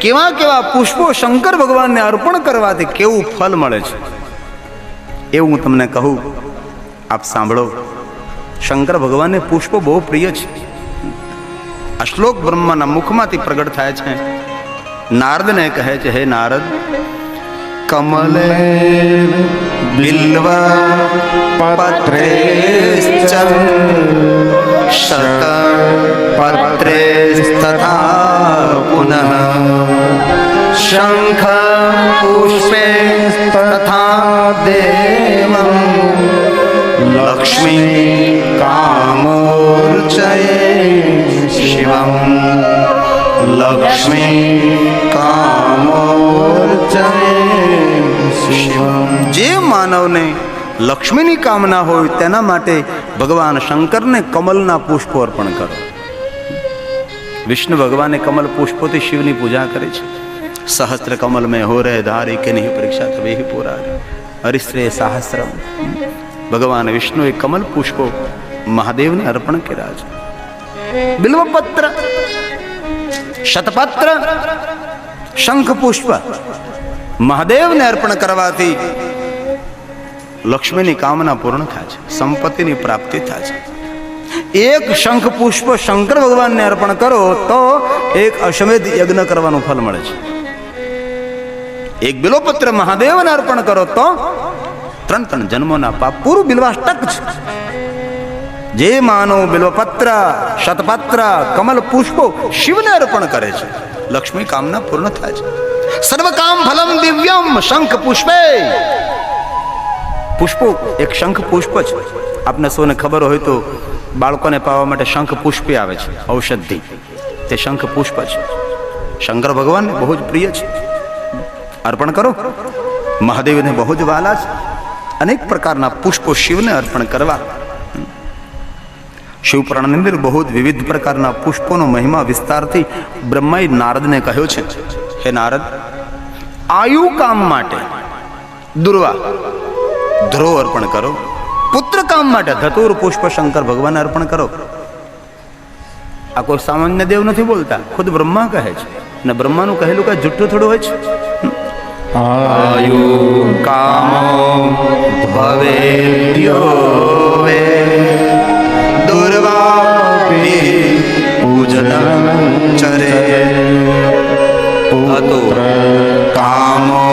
કેવા કેવા પુષ્પો શંકર ભગવાનને અર્પણ કરવાથી કેવું ફળ મળે છે? એવું હું તમને કહું. આપ સાંભળો. શંકર ભગવાનને પુષ્પો બહુ પ્રિય છે. આ શ્લોક બ્રહ્માના મુખમાંથી પ્રગટ થાય છે. નારદને કહે છે, હે નારદ, કમલે બિલ્વ પત્રે શત પત્રે તથા પુનઃ શંખ પુષ્પે તથા દેવમ લક્ષ્મી કામોર્ચયે શિવમ લક્ષ્મી કામોર્ચયે શિવમ જે માનવને લક્ષ્મીની કામના હોય તેના માટે ભગવાન શંકરને કમલના પુષ્પો અર્પણ કરો. વિષ્ણુ ભગવાને કમલ પુષ્પોથી શિવની પૂજા કરે છે. સહસ્ત્ર કમલ મેં હો રહે ધારે કે નહીં પરીક્ષા તવે પૂરા હરિશ્રે સહસ્રમ. ભગવાન વિષ્ણુએ કમલ પુષ્પો મહાદેવને અર્પણ કર્યા છે. બિલ્વપત્ર, શતપત્ર, શંખ પુષ્પ મહાદેવને અર્પણ કરવાથી લક્ષ્મીની કામના પૂર્ણ થાય છે, સંપત્તિની પ્રાપ્તિ થાય છે. એક શંખ પુષ્પ શંકર ભગવાનને અર્પણ કરો તો એક અશ્વમેધ યજ્ઞ કરવાનું ફળ મળે છે. એક બિલોપત્ર મહાદેવને અર્પણ કરો તો ત્રણ ત્રણ જન્મોના પાપ પૂરું બિલવાષ્ટક છે. જે માનો બિલ્વપત્ર શતપત્ર, કમલ પુષ્પો શિવને અર્પણ કરે છે, લક્ષ્મી કામના પૂર્ણ થાય છે. સર્વ કામ ફલમ દિવ્યમ શંખ પુષ્પે. પુષ્પો? એક શંખ પુષ્પ છે આપને સૌને ખબર હોય તો બાળકોને પાવા માટે શંખ પુષ્પે આવે છે, ઔષધિ. તે શંખ પુષ્પ છે શંકર ભગવાનને બહુ જ પ્રિય છે. અર્પણ કરો. મહાદેવને બહુ જ વાલા છે. અનેક પ્રકારના પુષ્પો શિવને અર્પણ કરવા. શિવપુરાણની અંદર બહુ જ વિવિધ પ્રકારના પુષ્પોનો મહિમા વિસ્તારથી બ્રહ્માએ નારદને કહ્યો છે, હે નારદ, આયુ કામ માટે દુર્વા ધ્રુવ અર્પણ કરો. પુત્રકામ માટે ધતુર પુષ્પ શંકર ભગવાન અર્પણ કરો. આ કોઈ સામાન્ય દેવ નથી બોલતા. ખુદ બ્રહ્મા કહે છે. અને બ્રહ્માનું કહેલું કઈ જુઠ્ઠું થોડું હોય છે? આયુ કામો ભવે દુર્વાપી પૂજન ચરે. કામો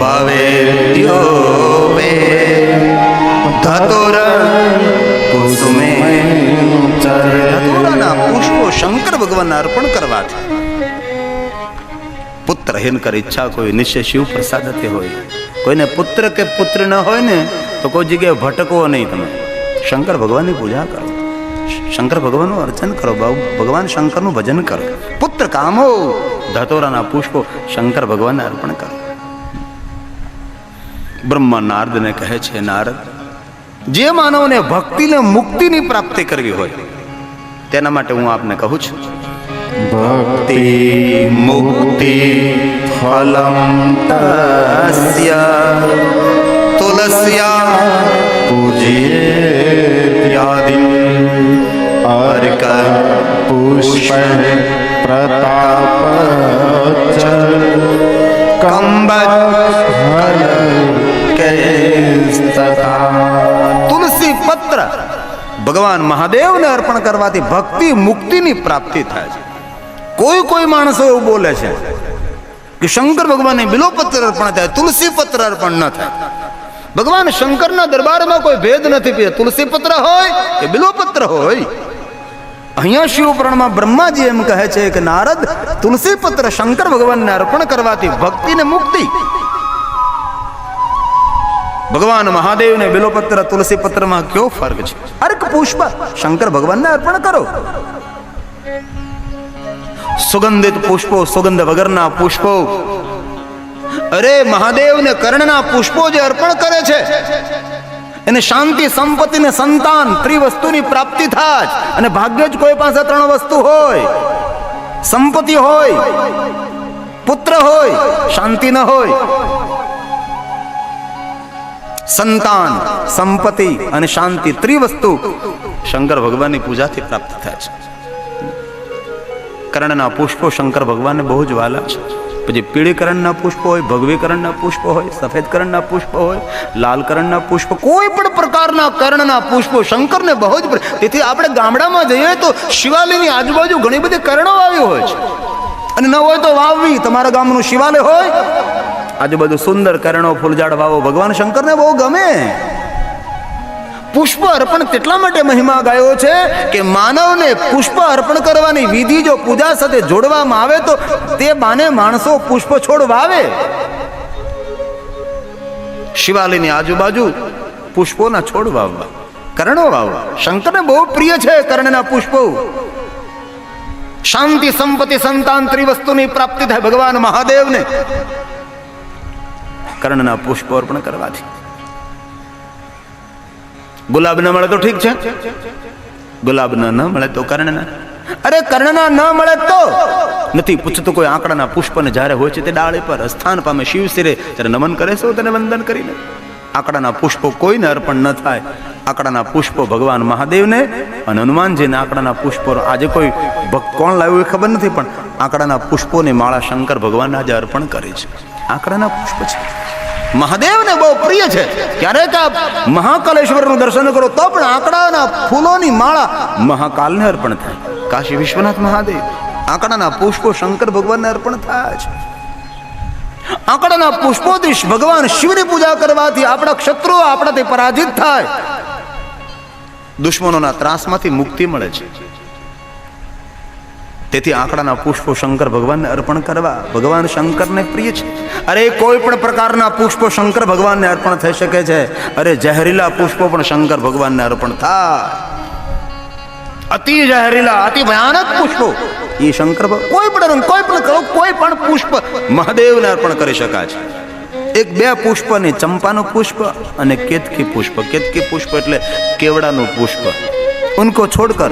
ભવેદ્યો વે ધતુર કુસુમે ધતુરાના પુષ્પો શંકર ભગવાનને અર્પણ કરવાથી પુત્ર હેન ઈચ્છા કોઈ નિશ્ચય શિવ પ્રસાદથી હોય કોઈને પુત્ર કે પુત્ર ન હોય ને તો કોઈ જગ્યાએ ભટકવો નહીં તમે શંકર ભગવાનની પૂજા કરો શંકર ભગવાનનું અર્ચન કરો ભગવાન શંકરનું ભજન કરો પુત્ર કામો ધતોરાના પુષ્પો શંકર ભગવાનને અર્પણ કરો બ્રહ્મા નારદને કહે છે, નારદ, જે માનવને ભક્તિને મુક્તિની પ્રાપ્તિ કરવી હોય, તેના માટે હું આપને કહું છું, ભક્તિ મુક્તિ ફલમ તસ્ય. કરવાથી ભક્તિ મુક્તિની પ્રાપ્તિ થાય છે. કોઈ કોઈ માણસો એવું બોલે છે કે શંકર ભગવાનને બિલોપત્ર અર્પણ થાય, તુલસી પત્ર અર્પણ ન થાય. ભગવાન શંકરના દરબારમાં કોઈ ભેદ નથી પીએ. તુલસી પત્ર હોય કે બિલોપત્ર હોય. અહીંયા શિવપુરાણમાં બ્રહ્માજી એમ કહે છે કે, નારદ, તુલસી પત્ર શંકર ભગવાનને અર્પણ કરવાથી ભક્તિને મુક્તિ ભગવાન મહાદેવને બિલોપત્ર તુલસી પત્રમાં કયો ફર્ક છે? અર્ક પુષ્પ શંકર ભગવાનને અર્પણ કરો. સુગંધિત પુષ્પો સુગંધ વગરના પુષ્પો. અરે મહાદેવને કર્ણના પુષ્પો જે અર્પણ કરે છે. એને શાંતિ સંપત્તિ ને સંતાન ત્રિવસ્તુની પ્રાપ્તિ થાય અને ભાગ્ય જ કોઈ પાસે ત્રણ વસ્તુ હોય. સંપત્તિ હોય પુત્ર હોય શાંતિ ન હોય. સંતાન, સંપત્તિ અને શાંતિ ત્રિવસ્તુ શંકર ભગવાનની પૂજાથી પ્રાપ્ત થાય છે. કર્ણના પુષ્પો શંકર ભગવાનને બહુ જ વાલા છે. પછી પીળી કરણના પુષ્પ હોય, ભગવી કરણના પુષ્પ હોય, સફેદ કરણના પુષ્પ હોય, લાલ કરણના પુષ્પ, કોઈ પણ પ્રકારના કર્ણના પુષ્પો શંકરને બહુ જ. તેથી આપણે ગામડામાં જઈએ તો શિવાલયની આજુબાજુ ઘણી બધી કરણો આવી હોય છે. અને ન હોય તો વાવવી. તમારા ગામનું શિવાલય હોય આજુબાજુ સુંદર કરણો ફૂલઝાડ વાવો ભગવાન શંકરને બહુ ગમે. પુષ્પ અર્પણ તેટલા માટે મહિમા ગાયો છે કે માનવને પુષ્પ અર્પણ કરવાની વિધિ જો પૂજા સાથે જોડવામાં આવે તો તે બાને માણસો પુષ્પ છોડ વાવે. શિવાલયની આજુબાજુ પુષ્પોના છોડ વાવવા, કર્ણો વાવવા. શંકરને બહુ પ્રિય છે કર્ણના પુષ્પો. શાંતિ સંપત્તિ સંતાન ત્રિવસ્તુની પ્રાપ્તિ થાય ભગવાન મહાદેવને. કર્ણના પુષ્પો અર્પણ કરવાથી. ગુલાબ ન મળે તો ઠીક છે? ગુલાબ ન ન મળે તો કર્ણના. અરે કર્ણના ન મળે તો નથી પૂછતું કોઈ આંકડાના પુષ્પને જ્યારે હોય છે તે ડાળે પર સ્થાન પામે શિવ શિરે ત્યારે નમન કરે છે તેને વંદન કરીને. આંકડાના પુષ્પો કોઈને અર્પણ ન થાય. આંકડાના પુષ્પો ભગવાન મહાદેવને અને હનુમાનજીને આંકડાના પુષ્પો આજે કોઈ ભક્ત કોણ લાવ્યું એ ખબર નથી, પણ આંકડાના પુષ્પોની માળા શંકર ભગવાન આજે અર્પણ કરે છે. આંકડાના પુષ્પ છે. મહાદેવને બહુ પ્રિય છે. ક્યારેક આપ મહાકાલેશ્વરનું દર્શન કરો, તો પણ આંકડાના ફૂલોની માળા મહાકાલને અર્પણ થાય. કાશી વિશ્વનાથ મહાદેવ, આંકડાના પુષ્પો શંકર ભગવાનને અર્પણ થાય છે. આંકડાના પુષ્પોથી ભગવાન શિવની પૂજા કરવાથી આપણા ક્ષત્રુઓ આપણાથી પરાજિત થાય. દુશ્મનોના ત્રાસમાંથી મુક્તિ મળે છે. તેથી આંકડાના પુષ્પો શંકર ભગવાનને અર્પણ કરવા ભગવાન શંકરને પ્રિય છે. અરે, કોઈ પણ પ્રકારના પુષ્પો શંકર ભગવાનને અર્પણ થઈ શકે છે. અરે ઝહેરીલા પુષ્પો પણ શંકર ભગવાનને અર્પણ થાય. અતિ ઝહેરીલા અતિ ભયાનક પુષ્પો. એ શંકર કોઈ પણ રંગ, કોઈ પણ કરો કોઈ પણ પુષ્પ મહાદેવને અર્પણ કરી શકાય છે. એક બે પુષ્પ ને ચંપાનું પુષ્પ અને કેતકી પુષ્પ. કેતકી પુષ્પ એટલે કેવડાનું પુષ્પ. ઉનકો છોડકર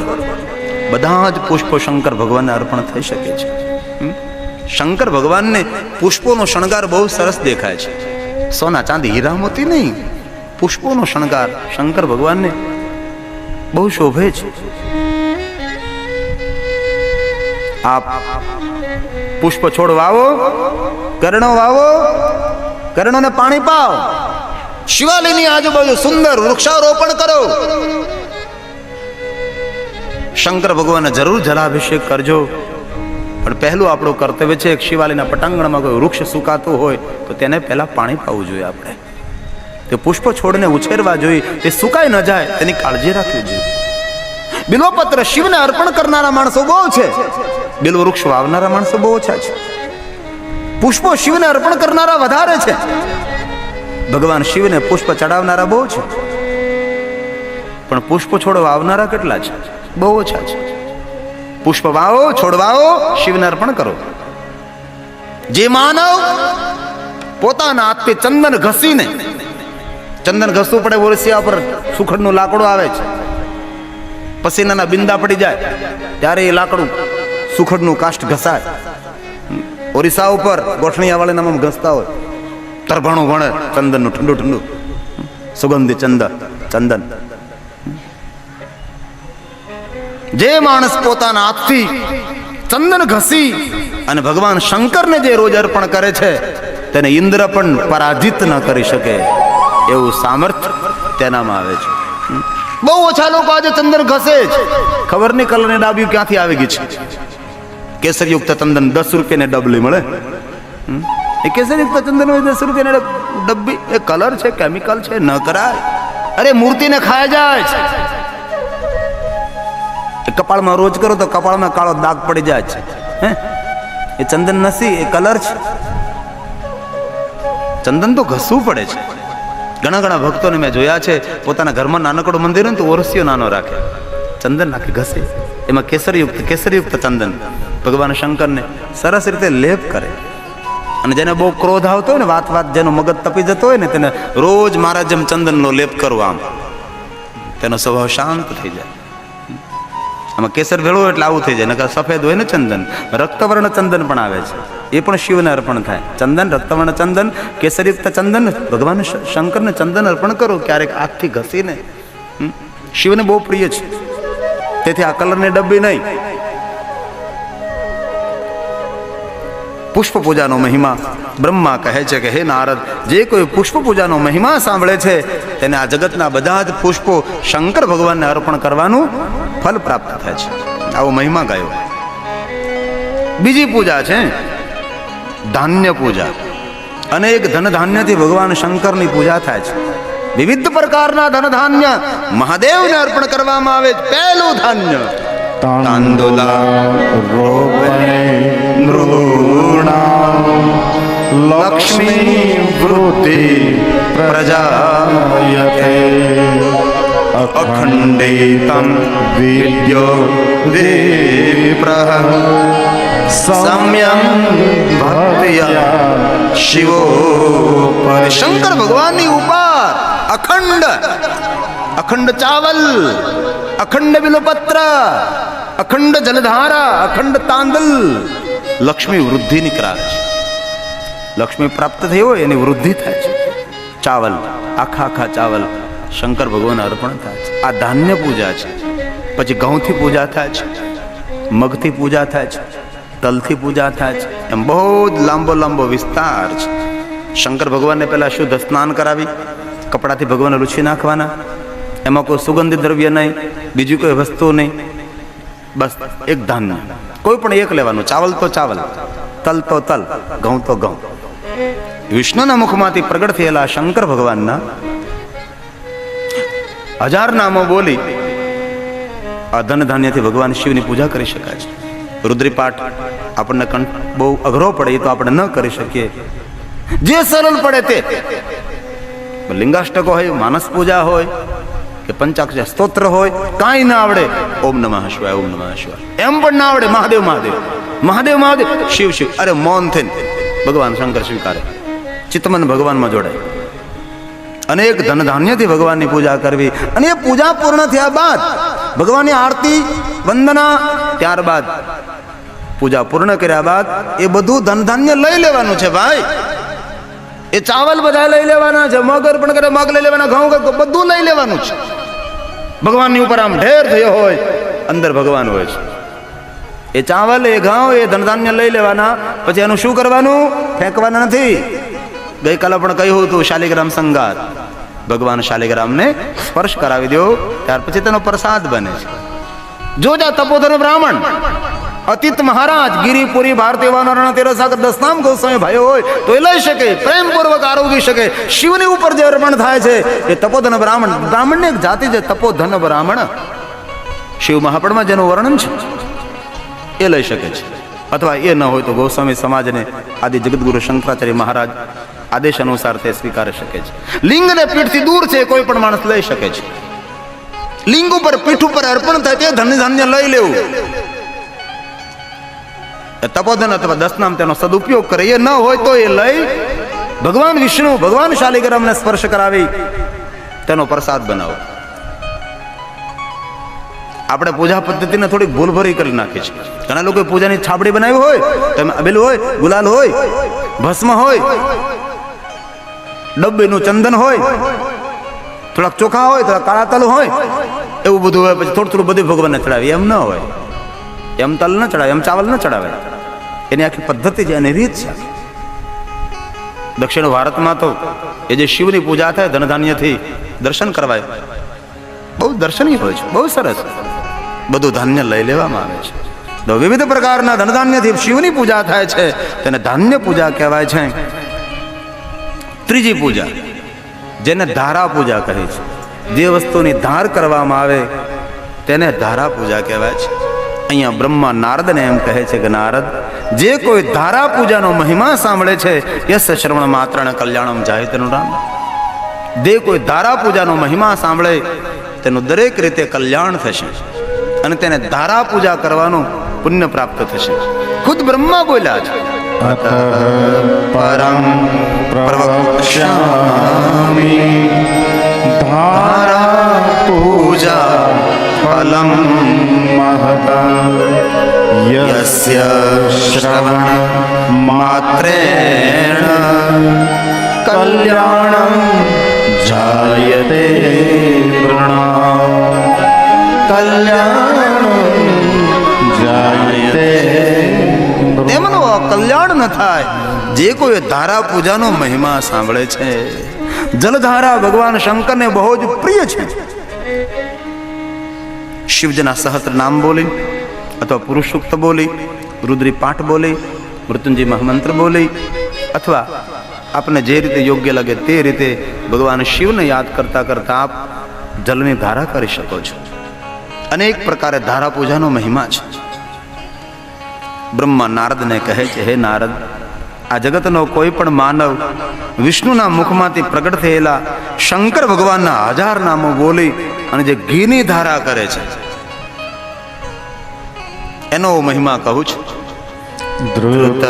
બધા જ પુષ્પો શંકર ભગવાનને અર્પણ થઈ શકે છે. શંકર ભગવાનને પુષ્પોનો શણગાર બહુ સરસ દેખાય છે. સોના ચાંદી હીરા મોતી નહીં. પુષ્પોનો શણગાર શંકર ભગવાનને બહુ શોભે છે. આપ પુષ્પ છોડ વાવો કરણો વાવો, કર્ણોને પાણી પાવ શિવાલયની આજુબાજુ સુંદર વૃક્ષારોપણ કરો. શંકર ભગવાનને જરૂર જલાભિષેક કરજો. પણ પહેલું આપણું કર્તવ્ય છે, એક શિવાલયના પટાંગણમાં કોઈ વૃક્ષ સુકાતું હોય, તો તેને પહેલાં પાણી પાવું જોઈએ આપણે. તે પુષ્પ છોડને ઉછેરવા જોઈએ, તે સુકાઈ ન જાય, તેની કાળજી રાખવી જોઈએ. બિલોપત્ર શિવને અર્પણ કરનારા માણસો બહુ છે. બિલ્વ વૃક્ષ વાવનારા માણસો બહુ ઓછા છે. પુષ્પો શિવને અર્પણ કરનારા વધારે છે. ભગવાન શિવને પુષ્પ ચડાવનારા બહુ છે. પણ પુષ્પ છોડ વાવનારા કેટલા છે? બહુ ઓછા છે. પુષ્પ વાવો છોડ વાવો શિવને અર્પણ કરો. જે માનવ પોતાના હાથે ચંદન ઘસીને ચંદન ઘસવું પડે ઓરસિયા પર સુખડનું લાકડું આવે છે. પસીનાના બિંદા પડી જાય ત્યારે એ લાકડું સુખડનું કાષ્ટ ઘસાય. ઓરિસ્સા ઉપર ગોઠણીયા વાળા નામ ઘસતા હોય. તરભાણું ભણે ચંદનનું ઠંડુ ઠંડુ. સુગંધી ચંદન ચંદન. જે માણસ પોતાના હાથથી ચંદન ઘસી અને ભગવાન શંકરને જે રોજ અર્પણ કરે છે, તેને ઇન્દ્ર પણ પરાજિત ન કરી શકે. એવું સામર્થ્ય તેનામાં આવે છે. બહુ ઓછા લોકો આજે ચંદન ઘસે છે ખબર નહીં કલરની ડાબી ક્યાંથી આવી ગઈ છે? કેસરયુક્ત ચંદન દસ રૂપિયાને ડબલી મળે? એ કેસરયુક્ત ચંદન હોય દસ રૂપિયાને ડબ્બી એ કલર છે, કેમિકલ છે, ન કરાય. અરે મૂર્તિને ખાય જાય કપાળમાં રોજ કરો તો કપાળમાં કાળો દાગ પડી જાય છે. હે? એ ચંદન નથી, એ કલર છે. ચંદન તો ઘસવું પડે છે. ઘણા ઘણા ભક્તોને મેં જોયા છે, પોતાના ઘરમાં નાનકડું મંદિર હોય તો ઓરસિયો નાનો રાખે. ચંદન નાખે ઘસે. એમાં કેસરયુક્ત કેસરયુક્ત ચંદન. ભગવાન શંકરને સરસ રીતે લેપ કરે. અને જેને બહુ ક્રોધ આવતો હોય ને, વાત વાત જેનો મગજ તપી જતો હોય ને, તેને રોજ મારા જેમ ચંદનનો લેપ કરવો આમ. તેનો સ્વભાવ શાંત થઈ જાય. આમાં કેસર ભેળો એટલે આવું થઈ જાય, નકર સફેદ હોય ને ચંદન. રક્તવર્ણ ચંદન પણ આવે છે. એ પણ શિવને અર્પણ થાય. ચંદન, રક્તવર્ણ ચંદન, કેસરયુક્ત ચંદન, ભગવાન શંકરને ચંદન અર્પણ કરો, ક્યારેક હાથથી ઘસીને? શિવને બહુ પ્રિય છે. તેથી આ કલરની ડબ્બી નહીં. પુષ્પ પૂજાનો મહિમા બ્રહ્મા કહે છે કે હે નારદ, જે કોઈ પુષ્પ પૂજાનો મહિમા સાંભળે છે, તેને આ જગતના બધા જ પુષ્પો શંકર ભગવાનને અર્પણ કરવાનું ફલ પ્રાપ્ત થાય છે. આવો મહિમા ગાયો. બીજી પૂજા છે, ધાન્ય પૂજા. અનેક ધન ધાન્યથી ભગવાન શંકરની પૂજા થાય છે. વિવિધ પ્રકારના ધન ધાન્ય મહાદેવને અર્પણ કરવામાં આવે છે. પહેલું ધાન્ય તાંદુલા રોપણે લક્ષ્મી વૃત્તિ પ્રજાયતે અખંડિતમ વિદ્યો વિપ્રહ સમ્યમ ભક્તિયા શિવો શંકર ભગવાનની ઉપર અખંડ અખંડ ચાવલ અખંડ બિલોપત્ર અખંડ જલધારા અખંડ તાંદલ લક્ષ્મી વૃદ્ધિની કરાવે છે લક્ષ્મી પ્રાપ્ત થઈ હોય એની વૃદ્ધિ થાય છે. ચાવલ, આખા આખા ચાવલ શંકર ભગવાન અર્પણ થાય છે. આ ધાન્ય પૂજા છે. પછી ઘઉંથી પૂજા થાય છે. મગથી પૂજા થાય છે. તલથી પૂજા થાય છે. એમ બહુ જ લાંબો લાંબો વિસ્તાર છે. શંકર ભગવાનને પહેલાં શુદ્ધ સ્નાન કરાવી, કપડાથી ભગવાનને લૂછી નાખવાના. એમાં કોઈ સુગંધિત દ્રવ્ય નહીં, બીજી કોઈ વસ્તુ નહીં. બસ એક ધાન્ય. કોઈ પણ એક લેવાનું. ચાવલ તો ચાવલ, તલ તો તલ, ઘઉં તો ઘઉં. વિષ્ણુના મુખમાંથી પ્રગટ થયેલા શંકર ભગવાનના હજાર નામો બોલી આ ધન ધાન્યથી ભગવાન શિવની પૂજા કરી શકાય છે. રુદ્રીપાઠ આપણને બહુ અઘરો પડે તો આપણે ન કરી શકીએ. જે સરળ પડે તે. લિંગાષ્ટકો હોય, માનસ પૂજા હોય, કે પંચાક્ષર સ્તોત્ર હોય, કાંઈ ના આવડે. ઓમ નમઃ શિવાય, ઓમ નમઃ શિવાય. એમ પણ ના આવડે. મહાદેવ મહાદેવ. મહાદેવ મહાદેવ. શિવ શિવ. અરે, મૌન થઈને. ભગવાન શંકર સ્વીકારે. ચિત્તમન ભગવાનમાં જોડાય. અનેક ધન ધાન્યથી ભગવાનની પૂજા કરવી અને એ પૂજા પૂર્ણ થયા બાદ ભગવાનની આરતી, વંદના, ત્યારબાદ પૂજા પૂર્ણ કર્યા બાદ એ બધું ધન ધાન્ય લઈ લેવાનું છે ભાઈ. એ ચાવલ બધા લઈ લેવાના છે, મગ અર્પણ કરે મગ લઈ લેવાના ઘઉં બધું લઈ લેવાનું છે. ભગવાનની ઉપર આમ ઢેર થયો હોય, અંદર ભગવાન હોય છે. એ ચાવલ, એ ઘઉં એ ધનધાન્ય લઈ લેવાના. પછી એનું શું કરવાનું? ફેંકવાના નથી. ગઈકાલે પણ કહ્યું હતું શાલિગ્રામ સંગાત. ભગવાન શાલિગ્રામને સ્પર્શ કરાવી દો, ત્યાર પછી તેનો પ્રસાદ બને છે. જોજા તપોધન બ્રાહ્મણ. અતિત મહારાજ, ગિરિપુરી, ભારતીય વાનરણ તેર સાગર દસનામ ગોસ્વામી ભાઈઓ હોય, તો એ લઈ શકે, પ્રેમપૂર્વક આરોગી શકે. શિવની ઉપર જે અર્પણ થાય છે, એ તપોધન બ્રાહ્મણ. બ્રાહ્મણની એક જાતિ છે તપોધન બ્રાહ્મણ. શિવ મહાપણમાં જેનું વર્ણન છે. એ લઈ શકે છે. અથવા એ ન હોય તો ગોસ્વામી સમાજને આદિ જગદગુરુ શંકરાચાર્ય મહારાજ આદેશ અનુસાર તે સ્વીકારી શકે છે. લિંગને પીઠથી દૂર છે, કોઈ પણ માણસ લઈ શકે છે. લિંગ ઉપર, પીઠ ઉપર અર્પણ થાય તે ધન્ય ધાન્ય લઈ લેવું. તપોધન અથવા દસનામ તેનો સદુપયોગ કરે, એ ન હોય તો એ લઈ ભગવાન વિષ્ણુ, ભગવાન શાલિગ્રામને સ્પર્શ કરાવી તેનો પ્રસાદ બનાવો. આપણે પૂજા પદ્ધતિને થોડીક ભૂલભરી કરી નાખી છે. ઘણા લોકો પૂજાની છાબડી બનાવી હોય તમે અબેલ હોય, ગુલાલ હોય, ભસ્મ હોય, ડબ્બીનું ચંદન હોય, થોડાક ચોખા હોય થોડા કાળા તલ હોય, એવું બધું હોય, પછી થોડું થોડું બધું ભગવાનને ચડાવી એમ ન હોય. એમ તલ ન ચડાવે, એમ ચાવલ ન ચડાવે. એની આખી પદ્ધતિ છે, એની રીત છે. દક્ષિણ ભારતમાં તો એ જે શિવની પૂજા થાય, ધનધાન્યથી દર્શન કરવાય, બહુ દર્શનીય હોય છે, બહુ સરસ. બધું ધાન્ય લઈ લેવામાં આવે છે. તો વિવિધ પ્રકારના ધનધાન્યથી શિવની પૂજા થાય છે. તેને ધાન્ય પૂજા કહેવાય છે. ત્રીજી પૂજા, જેને ધારા પૂજા કહે છે. જે વસ્તુની ધાર કરવામાં આવે, તેને ધારા પૂજા કહેવાય છે. અહીંયા બ્રહ્મા નારદને એમ કહે છે કે, નારદ, જે કોઈ ધારા પૂજાનો મહિમા સાંભળે છે, યશ શ્રવણ માત્ર કલ્યાણમ જાય તેનું નામ જે કોઈ ધારા પૂજાનો મહિમા સાંભળે, તેનું દરેક રીતે કલ્યાણ થશે. અને તેને ધારા પૂજા કરવાનું પુણ્ય પ્રાપ્ત થશે. ખુદ બ્રહ્મા બોલ્યા છે. પરમ પ્રવક્ષ્યામિ ધારા પૂજા ફલમ યસ્ય શ્રવણ માત્રેણ કલ્યાણમ જાયતે કલ્યાણ ન થાય. જે કોઈ ધારા પૂજાનો મહિમા સાંભળે છે. જલધારા ભગવાન શંકરને બહુ જ પ્રિય છે. શિવજીના સહસ્ત્ર નામ બોલી, અથવા પુરુષ સૂક્ત બોલી, રુદ્રી પાઠ બોલી, મૃત્યુંજય મહામંત્ર બોલી, અથવા આપને જે રીતે યોગ્ય લાગે તે રીતે ભગવાન શિવને યાદ કરતા કરતા આપ જલની ધારા કરી શકો છો. અનેક પ્રકારે ધારા પૂજાનો મહિમા છે. બ્રહ્મા નારદને કહે છે, હે નારદ, આ જગતનો કોઈ પણ માનવ વિષ્ણુના મુખમાંથી પ્રગટ થયેલા શંકર ભગવાનના હજાર નામો બોલી અને જે ઘીની ધારા કરે છે. એનો મહિમા કહું છું. ધ્રુત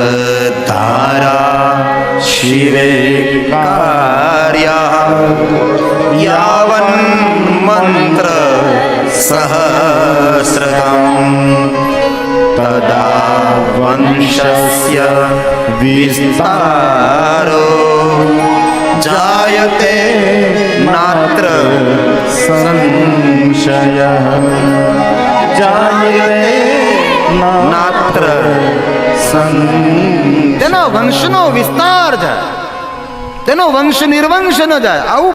ધારા શિરે કાર્યા યાવન મંત્ર સહસ્ર તદા વંશસ્ય વિસ્તારો જાયતે માત્ર સંશય જાયતે નાત્ર સં તેનો વંશનો વિસ્તાર જાય તેનો વંશ નિર્વંશ ન જાય આવું